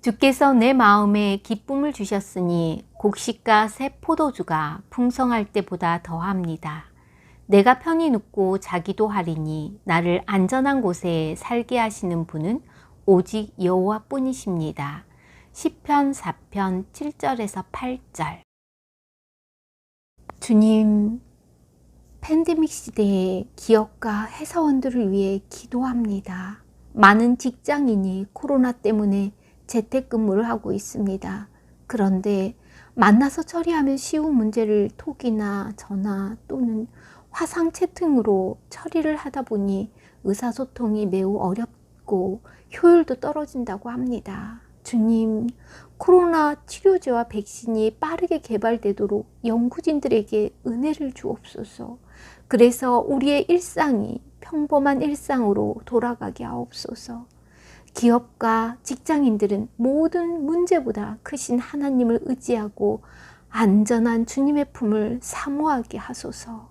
주께서 내 마음에 기쁨을 주셨으니 곡식과 새 포도주가 풍성할 때보다 더합니다. 내가 편히 눕고 자기도 하리니 나를 안전한 곳에 살게 하시는 분은 오직 여호와뿐이십니다. 시편 4편 7절에서 8절. 주님, 팬데믹 시대에 기업가 회사원들을 위해 기도합니다. 많은 직장인이 코로나 때문에 재택근무를 하고 있습니다. 그런데 만나서 처리하면 쉬운 문제를 톡이나 전화 또는 화상 채팅으로 처리를 하다 보니 의사소통이 매우 어렵고 효율도 떨어진다고 합니다. 주님, 코로나 치료제와 백신이 빠르게 개발되도록 연구진들에게 은혜를 주옵소서. 그래서 우리의 일상이 평범한 일상으로 돌아가게 하옵소서. 기업과 직장인들은 모든 문제보다 크신 하나님을 의지하고 안전한 주님의 품을 사모하게 하소서.